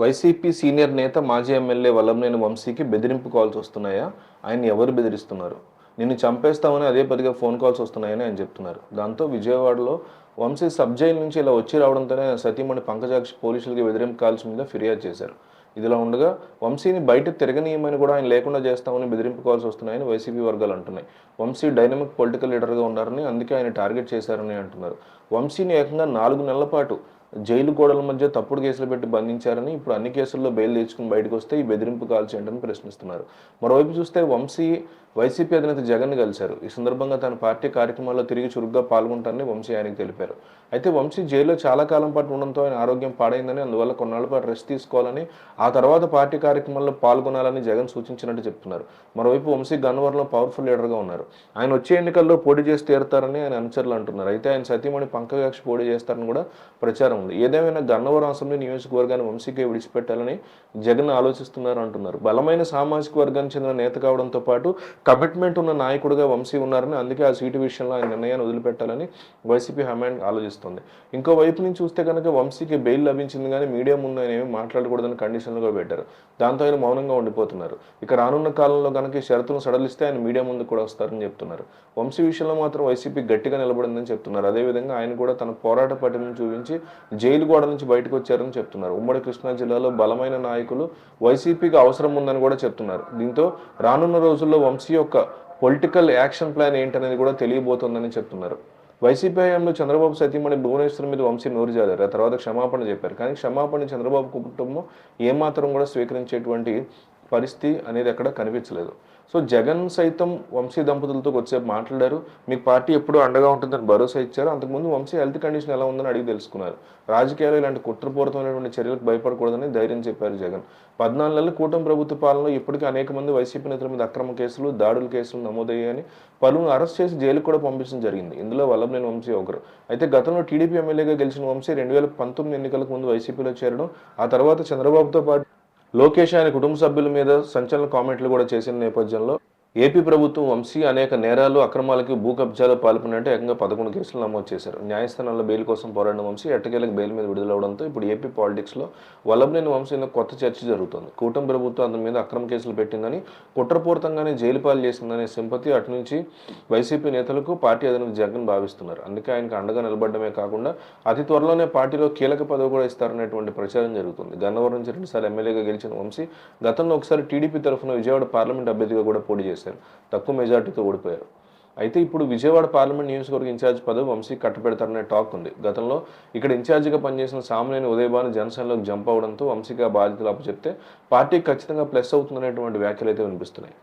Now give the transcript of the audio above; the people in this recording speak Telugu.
వైసీపీ సీనియర్ నేత మాజీ ఎమ్మెల్యే వల్లంనేని వంశీకి బెదిరింపు కాల్స్ వస్తున్నాయా? ఆయన ఎవరు బెదిరిస్తున్నారు? నిన్ను చంపేస్తామని అదే పదిగా ఫోన్ కాల్స్ వస్తున్నాయని ఆయన చెప్తున్నారు. దాంతో విజయవాడలో వంశీ సబ్ జైలు నుంచి ఇలా వచ్చి రావడంతోనే సతీమణి పంకజాక్షి పోలీసులకి బెదిరింపు కాల్స్ మీద ఫిర్యాదు చేశారు. ఇదిలా ఉండగా వంశీని బయట తిరగనీయమని కూడా ఆయన లేకుండా చేస్తామని బెదిరింపు కాల్స్ వస్తున్నాయని వైసీపీ వర్గాలు అంటున్నాయి. వంశీ డైనమిక్ పొలిటికల్ లీడర్గా ఉన్నారని అందుకే ఆయన టార్గెట్ చేశారని అంటున్నారు. వంశీని ఏకంగా నాలుగు నెలల పాటు జైలు గోడల మధ్య తప్పుడు కేసులు పెట్టి బంధించారని ఇప్పుడు అన్ని కేసుల్లో బెయిల్ తెచ్చుకుని బయటకు వస్తే ఈ బెదిరింపు కాల్స్ ఏంటని ప్రశ్నిస్తున్నారు. మరోవైపు చూస్తే వంశీ వైసీపీ అధినేత జగన్ కలిశారు. ఈ సందర్భంగా తన పార్టీ కార్యక్రమాల్లో తిరిగి చురుగ్గా పాల్గొంటారని వంశీ ఆయనకు తెలిపారు. అయితే వంశీ జైల్లో చాలా కాలం పాటు ఉండడంతో ఆయన ఆరోగ్యం పాడైందని అందువల్ల కొన్నాళ్ళ పాటు రెస్ట్ తీసుకోవాలని ఆ తర్వాత పార్టీ కార్యక్రమాల్లో పాల్గొనాలని జగన్ సూచించినట్టు చెప్తున్నారు. మరోవైపు వంశీ గన్నవరంలో పవర్ఫుల్ లీడర్గా ఉన్నారు. ఆయన వచ్చే ఎన్నికల్లో పోటీ చేసి తీరుతారని ఆయన అనుచరులు అంటున్నారు. అయితే ఆయన సతీమణి పంకజాక్షి పోటీ చేస్తారని కూడా ప్రచారం ఉంది. ఏదేమైనా గన్నవరం అసెంబ్లీ నియోజకవర్గాన్ని వంశీకే విడిచిపెట్టాలని జగన్ ఆలోచిస్తున్నారు అంటున్నారు. బలమైన సామాజిక వర్గానికి చెందిన నేత కావడంతో పాటు కమిట్మెంట్ ఉన్న నాయకుడిగా వంశీ ఉన్నారని అందుకే ఆ సీటు విషయంలో ఆయన నిర్ణయాన్ని వదిలిపెట్టాలని వైసీపీ హమాండ్ ఆలోచిస్తుంది. ఇంకో వైపు నుంచి చూస్తే కనుక వంశీకి బెయిల్ లభించింది కానీ మీడియా ముందు ఆయన ఏమి మాట్లాడకూడదని కండిషన్లు కూడా పెట్టారు. దాంతో ఆయన మౌనంగా ఉండిపోతున్నారు. ఇక రానున్న కాలంలో కనుక షరతులను సడలిస్తే ఆయన మీడియా ముందు కూడా వస్తారని చెప్తున్నారు. వంశీ విషయంలో మాత్రం వైసీపీ గట్టిగా నిలబడిందని చెప్తున్నారు. అదేవిధంగా ఆయన కూడా తన పోరాట పటిమను చూపించి జైలు గోడ నుంచి బయటకు వచ్చారని చెప్తున్నారు. ఉమ్మడి కృష్ణా జిల్లాలో బలమైన నాయకులు వైసీపీకి అవసరం ఉందని కూడా చెప్తున్నారు. దీంతో రానున్న రోజుల్లో వంశీ యొక్క పొలిటికల్ యాక్షన్ ప్లాన్ ఏంటనేది కూడా తెలియబోతోందని చెప్తున్నారు. వైసీపీ హయాంలో చంద్రబాబు సతీమణి భువనేశ్వర్ మీద వంశీ నోరు జారారు. ఆ తర్వాత క్షమాపణ చెప్పారు. కానీ క్షమాపణ చంద్రబాబు కుటుంబం ఏమాత్రం కూడా స్వీకరించేటువంటి పరిస్థితి అనేది ఎక్కడ కనిపించలేదు. సో జగన్ సైతం వంశీ దంపతులతో వచ్చే మాట్లాడారు. మీకు పార్టీ ఎప్పుడూ అండగా ఉంటుందని భరోసా ఇచ్చారు. అంతకుముందు వంశీ హెల్త్ కండిషన్ ఎలా ఉందని అడిగి తెలుసుకున్నారు. రాజకీయాలు ఇలాంటి కుట్రపూరితమైనటువంటి చర్యలకు భయపడకూడదని ధైర్యం చెప్పారు జగన్. పద్నాలుగు నెలల కూటమి ప్రభుత్వ పాలనలో ఇప్పటికీ అనేక మంది వైసీపీ నేతల మీద అక్రమ కేసులు దాడుల కేసులు నమోదయ్యాయని పలువురు అరెస్ట్ చేసి జైలుకు కూడా పంపించడం జరిగింది. ఇందులో వల్లభనేని వంశీ ఒకరు. అయితే గతంలో టీడీపీ ఎమ్మెల్యేగా గెలిచిన వంశీ రెండు వేల పంతొమ్మిది ఎన్నికలకు ముందు వైసీపీలో చేరడం ఆ తర్వాత చంద్రబాబుతో పాటు లోకేష్ ఆయన కుటుంబ సభ్యుల మీద సంచలన కామెంట్లు కూడా చేసిన నేపథ్యంలో ఏపీ ప్రభుత్వం వంశీ అనేక నేరాలు అక్రమాలకి భూ కబ్జాలు పాల్పడినట్టు ఏకంగా పదకొండు కేసులు నమోదు చేశారు. న్యాయస్థానాల్లో బెయిల్ కోసం పోరాడిన వంశీ ఎట్టకేలకు బెయిల్ మీద విడుదలవడంతో ఇప్పుడు ఏపీ పాలిటిక్స్లో వల్లభనేని వంశీ కొత్త చర్చ జరుగుతుంది. కూటమి ప్రభుత్వం అతని మీద అక్రమ కేసులు పెట్టిందని కుట్రపూరితంగానే జైలు పాలు చేసిందనే సింపతి అటు నుంచి వైసీపీ నేతలకు పార్టీ అధినేత జగన్ భావిస్తున్నారు. అందుకే ఆయనకు అండగా నిలబడమే కాకుండా అతి త్వరలోనే పార్టీలో కీలక పదవి కూడా ఇస్తారనేటువంటి ప్రచారం జరుగుతుంది. గన్నవరం నుంచి రెండుసార్లు ఎమ్మెల్యేగా గెలిచిన వంశీ గతంలో ఒకసారి టీడీపీ తరఫున విజయవాడ పార్లమెంట్ అభ్యర్థిగా కూడా పోటీ చేశారు. తక్కువ మెజార్టీతో ఓడిపోయారు. అయితే ఇప్పుడు విజయవాడ పార్లమెంట్ నియోజకవర్గ ఇన్ఛార్జ్ పదవి వంశీ కట్టబెడతారనే టాక్ ఉంది. గతంలో ఇక్కడ ఇన్ఛార్జిగా పనిచేసిన సామాన్యుని ఉదయభాను జనసేనలోకి జంప్ అవడంతో వంశీగా బాధ్యతలు అప్పచెప్తే పార్టీకి ఖచ్చితంగా ప్లస్ అవుతుందనేటువంటి వ్యాఖ్యలు అయితే వినిపిస్తున్నాయి.